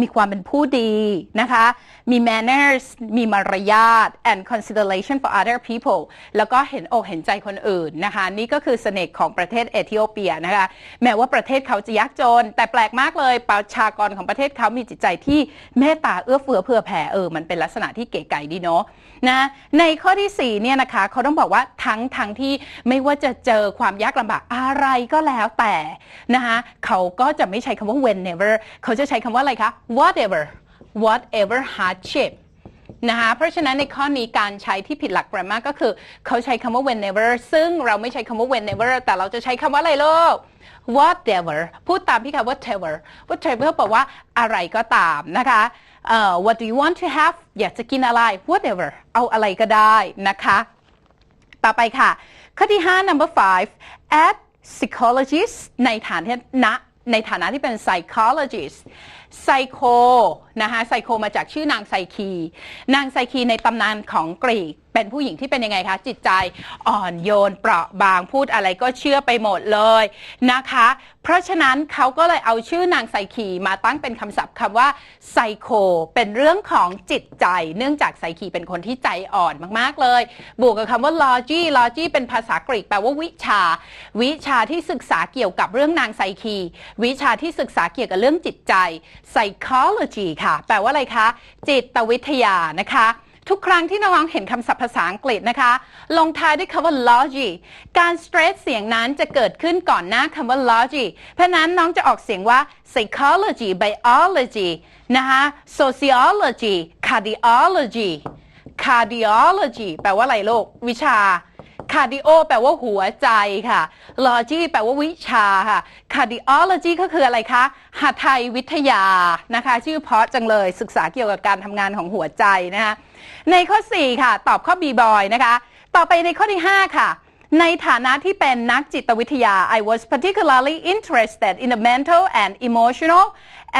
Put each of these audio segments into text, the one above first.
มีความเป็นผู้ดีนะคะ มี manners มีมารยาท and consideration for other people แล้วก็เห็นอกเห็นใจคนอื่นนะคะ นี่ก็คือเสน่ห์ของประเทศเอธิโอเปียนะคะ แม้ว่าประเทศเขาจะยากจน แต่แปลกมากเลยประชากรของประเทศเขามีจิตใจที่เมตตาเอื้อเฟื้อเผื่อแผ่เออมันเป็นลักษณะที่เก๋ไก๋ดีเนาะนะในข้อที่4เนี่ยนะคะเขาต้องบอกว่าทั้งทั้งที่ไม่ว่าจะเจอความยากลำบากอะไรก็แล้วแต่นะคะเขาก็จะไม่ใช้คำว่า whenever เขาจะใช้คำว่าอะไรคะ whatever whatever hardship นะคะเพราะฉะนั้นในข้อนี้การใช้ที่ผิดหลัก grammar ก็คือ เขาใช้คำว่า whenever ซึ่งเราไม่ใช้คำว่า whenever แต่เราจะใช้คำว่าอะไรลูก whatever พูดตามพี่ค่ะ whatever whatever แปลว่าอะไรก็ตามนะคะเอ่อ what do you want to have อยากจะกินอะไร whatever เอาอะไรก็ได้นะคะ ต่อไปค่ะ ข้อที่ 5 number five at psychologist ในฐานะในฐานะที่เป็น psychologist ไซโคนะคะไซโคมาจากชื่อนางไซคี นางไซคีในตำนานของกรีกเป็นผู้หญิงที่เป็นยังไงคะ จิตใจอ่อนโยนเปราะบางพูดอะไรก็เชื่อไปหมดเลยนะคะ เพราะฉะนั้นเขาก็เลยเอาชื่อนางไซคีมาตั้งเป็นคำศัพท์คำว่าไซโคเป็นเรื่องของจิตใจ เนื่องจากไซคีเป็นคนที่ใจอ่อนมากๆเลย บวกกับคำว่า logy logy เป็นภาษากรีกแปลว่าวิชา วิชาที่ศึกษาเกี่ยวกับเรื่องนางไซคี วิชาที่ศึกษาเกี่ยวกับเรื่องจิตใจ psychology ค่ะ แปลว่าอะไรคะ จิตวิทยานะคะ ทุกครั้งที่น้องเห็นคำศัพท์ภาษาอังกฤษนะคะ ลงท้ายด้วยคำว่า logy การ stress เสียงนั้นจะเกิดขึ้นก่อนหน้าคำว่า logy เพราะนั้นน้องจะออกเสียงว่า psychology biology นะคะ sociology cardiology cardiology แปลว่าอะไรลูกวิชา cardio แปลว่าหัวใจค่ะ logy แปลว่าวิชาค่ะ cardiology ก็คืออะไรคะหัตถวิทยานะคะ ชื่อเพราะจังเลยศึกษาเกี่ยวกับการทำงานของหัวใจนะคะ ในข้อ 4 ค่ะ ตอบข้อ B boy นะคะ ต่อไปในข้อที่ 5 ค่ะ ในฐานะที่เป็นนักจิตวิทยา I was particularly interested in the mental and emotional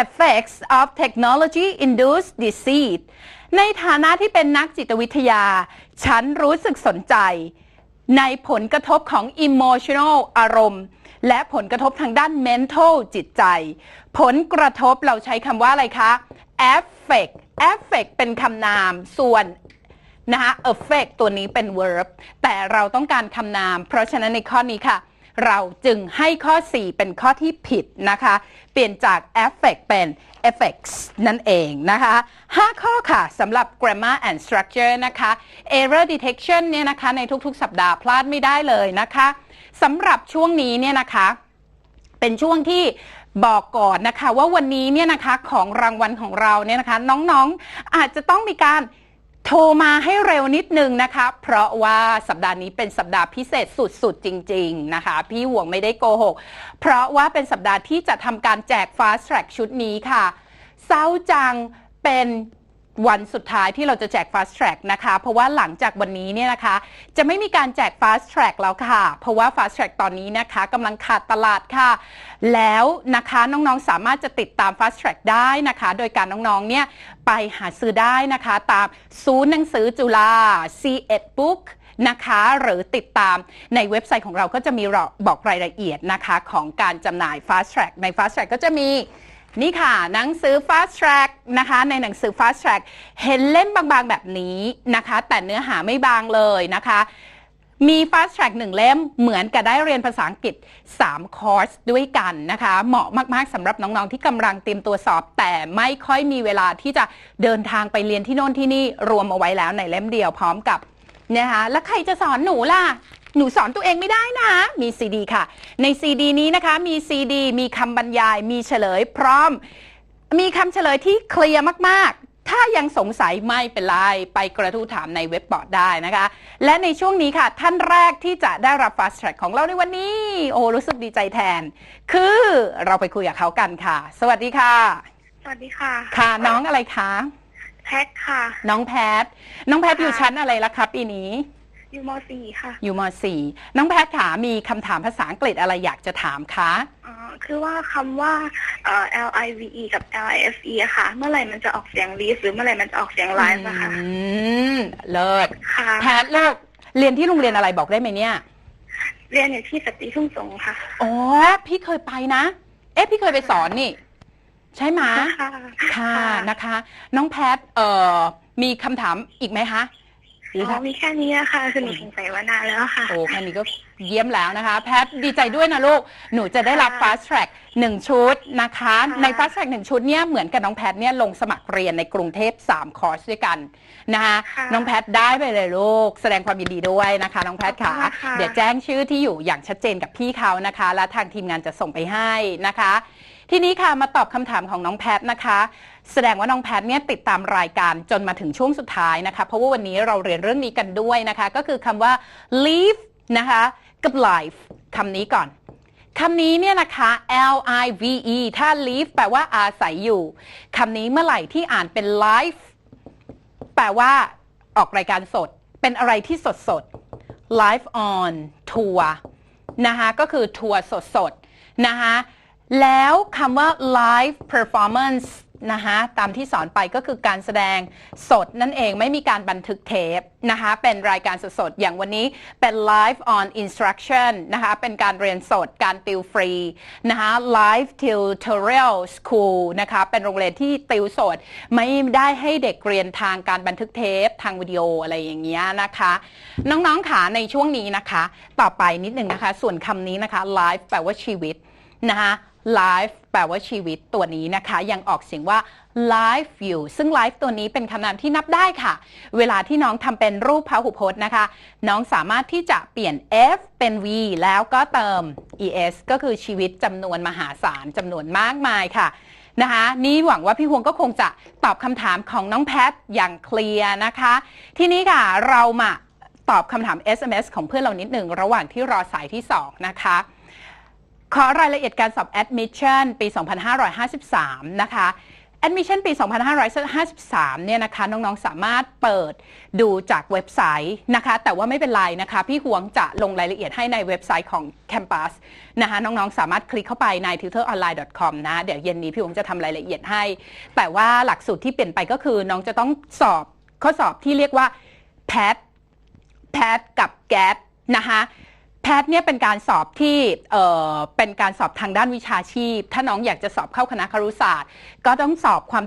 effects of technology induced disease ในฐานะที่เป็นนักจิตวิทยา ฉันรู้สึกสนใจ ในผลกระทบของ emotional อารมณ์ และผลกระทบทางด้าน mental จิตใจ ผลกระทบเราใช้คำว่าอะไรคะ affect affect เป็นคำนาม ส่วนนะคะ affect ตัวนี้เป็น verb แต่เราต้องการคำนาม เพราะฉะนั้นในข้อนี้ค่ะ เราจึงให้ข้อ 4 เป็นข้อที่ผิดนะคะ เปลี่ยนจาก affect เป็น effects นั่นเองนะคะ 5 ข้อค่ะสำหรับ grammar and structure นะคะ error detection เนี่ยนะคะในทุกๆ สัปดาห์พลาดไม่ได้เลยนะคะสำหรับช่วงนี้เนี่ยนะคะ เป็นช่วงที่บอกก่อนนะคะว่าวันนี้เนี่ยนะคะของรางวัลของเราเนี่ยนะคะ น้องๆอาจจะต้องมีการ โทรมาให้เร็วนิดนึงนะคะ เพราะว่าสัปดาห์นี้เป็นสัปดาห์พิเศษสุดๆ จริง ๆ นะคะ พี่ห่วงไม่ได้โกหก เพราะว่าเป็นสัปดาห์ที่จะทำการแจก Fast Track ชุดนี้ค่ะเซาจังเป็น วันสุดท้ายที่เราจะแจก Fast Track นะคะ เพราะว่าหลังจากวันนี้เนี่ยนะคะ จะไม่มีการแจก Fast Track แล้วค่ะ เพราะว่า Fast Track ตอนนี้นะคะกำลังขาดตลาดค่ะ แล้วนะคะน้องๆสามารถจะติดตาม Fast Track ได้นะคะ โดยการน้องๆเนี่ยไปหาซื้อได้นะคะ ตามศูนย์หนังสือจุฬา C1 Book นะคะหรือติดตามในเว็บไซต์ของเราก็จะมีบอกรายละเอียดนะคะ ของการจำหน่าย Fast Track ใน Fast Track ก็จะมี นี่ค่ะ หนังสือ Fast Track นะคะ ในหนังสือ Fast Track เห็นเล่มบางๆแบบนี้นะคะ แต่เนื้อหาไม่บางเลยนะคะ มี Fast Track หนึ่งเล่มเหมือนกับได้เรียนภาษาอังกฤษ 3 คอร์สด้วยกันนะคะ เหมาะมากๆสำหรับน้องๆที่กำลังเตรียมตัวสอบ แต่ไม่ค่อยมีเวลาที่จะเดินทางไปเรียนที่โน่นที่นี่รวมเอาไว้แล้วในเล่มเดียวพร้อมกับนะคะแล้วใครจะสอนหนูล่ะ หนูสอนตัวเองไม่ได้นะ มีซีดีค่ะ ในซีดีนี้นะคะ มีซีดี มีคำบรรยาย มีเฉลยพร้อม มีคำเฉลยที่เคลียร์มาก ๆถ้ายังสงสัยไม่เป็นไร ไปกระทู้ถามในเว็บบอร์ดได้นะคะ และในช่วงนี้ค่ะ ท่านแรกที่จะได้รับ Fast Track ของเราในวันนี้ โอ้รู้สึกดีใจแทน คือเราไปคุยกับเขากันค่ะ สวัสดีค่ะ สวัสดีค่ะ ค่ะน้องอะไรคะ แพ็คค่ะ น้องแพท น้องแพทค่ะอยู่ชั้นอะไรละคะปีนี้ อยู่ม .4 ค่ะ อยู่ม .4 น้องแพทขามีคำถามภาษาอังกฤษอะไรอยากจะถามคะอ๋อคือว่าคำว่าเอ่อ L I V E กับ L I F E อะค่ะ เมื่อไหร่มันจะออกเสียง live หรือเมื่อไหร่มันจะออกเสียง live อะค่ะ อืมเลิศค่ะ แพทเลิกเรียนที่โรงเรียนอะไรบอกได้ไหมเนี่ย เรียนอยู่ที่สตรีทุ่งสงค่ะอ๋อพี่เคยไปนะ เอ๊ะพี่เคยไปสอนนี่ ใช่ไหมค่ะ ค่ะนะคะ น้องแพทเอ่อมีคำถามอีกไหมคะหรื ออ๋ถ้าอมีแค่นี้อะค่ะคือหนูสงสัยมานานแล้วค่ะ โอ้แค่นี้ก็เยี่ยมแล้วนะคะ แพทดีใจด้วยนะลูก หนูจะได้รับค่ะ fast track หนึ่งชุดนะคะค่ะใน fast track หนึ่งชุดเนี่ยเหมือนกับน้องแพทเนี่ยลงสมัครเรียนในกรุงเทพ 3 คอร์สด้วยกันนะคะค่ะน้องแพทได้ไปเลยลูก แสดงความยินดีด้วยนะคะน้องแพทค่ะ ขอบคุณค่ะ เดี๋ยวแจ้งชื่อที่อยู่อย่างชัดเจนกับพี่เขานะคะ และทางทีมงานจะส่งไปให้นะคะ ทีนี้ค่ะมาตอบคำถามของน้องแพทนะคะ แสดงว่าน้องแพทเนี่ยติดตามรายการจนมาถึงช่วงสุดท้ายนะคะ เพราะว่าวันนี้เราเรียนเรื่องนี้กันด้วยนะคะ ก็คือคำว่า live นะคะกับ life คำนี้ก่อนคำนี้เนี่ยนะคะ L I V E ถ้า live แปลว่าอาศัยอยู่คำนี้เมื่อไหร่ที่อ่านเป็น live แปลว่าออกรายการสด เป็นอะไรที่สดสด live on tour นะคะก็คือทัวร์สดสดนะคะ แล้วคำว่า live performance นะคะตามที่สอนไปก็คือการแสดงสดนั่นเองไม่มีการบันทึกเทปนะคะเป็นรายการสดๆ อย่างวันนี้เป็น live on instruction นะคะเป็นการเรียนสดการติวฟรีนะคะ live tutorial school นะคะเป็นโรงเรียนที่ติวสด ไม่ได้ให้เด็กเรียนทางการบันทึกเทป ทางวิดีโออะไรอย่างเงี้ยนะคะ น้องๆค่ะในช่วงนี้นะคะ ต่อไปนิดนึงนะคะ ส่วนคำนี้นะคะ life แปลว่าชีวิตนะคะ life แปลว่าชีวิตตัวนี้นะคะ ยังออกเสียงว่า life you ซึ่ง life ตัวนี้เป็นคำนามที่นับได้ค่ะ เวลาที่น้องทำเป็นรูปพหุพจน์นะคะ น้องสามารถที่จะเปลี่ยน f เป็น v แล้วก็เติม es ก็คือชีวิตจำนวนมหาศาลจำนวนมากมายค่ะนะคะนี่หวังว่าพี่ฮวงก็คงจะตอบคำถามของน้องแพทอย่างเคลียร์นะคะ ทีนี้ค่ะเรามาตอบคำถาม SMS ของเพื่อนเรานิดหนึ่งระหว่างที่รอสายที่ 2 นะคะ ขอรายละเอียดการสอบ Admission ปี 2553 นะคะ Admission ปี 2553 เนี่ยนะคะ น้องๆ สามารถเปิดดูจากเว็บไซต์นะคะ แต่ว่าไม่เป็นไรนะคะ พี่หวงจะลงรายละเอียดให้ในเว็บไซต์ของ Campus นะคะ น้องๆ สามารถคลิกเข้าไปใน tutoronline.com นะ เดี๋ยวเย็นนี้พี่หวงจะทำรายละเอียดให้ แต่ว่าหลักสูตรที่เปลี่ยนไปก็คือน้องจะต้องสอบข้อสอบที่เรียกว่า PAT แพทกับแก๊สนะคะ พทเนี่ยเป็นการสอบที่เออเป็นการสอบทางด้านวิชาชีพ ถ้าน้องอยากจะสอบเข้าคณะครุศาสตร์ ก็ต้องสอบความ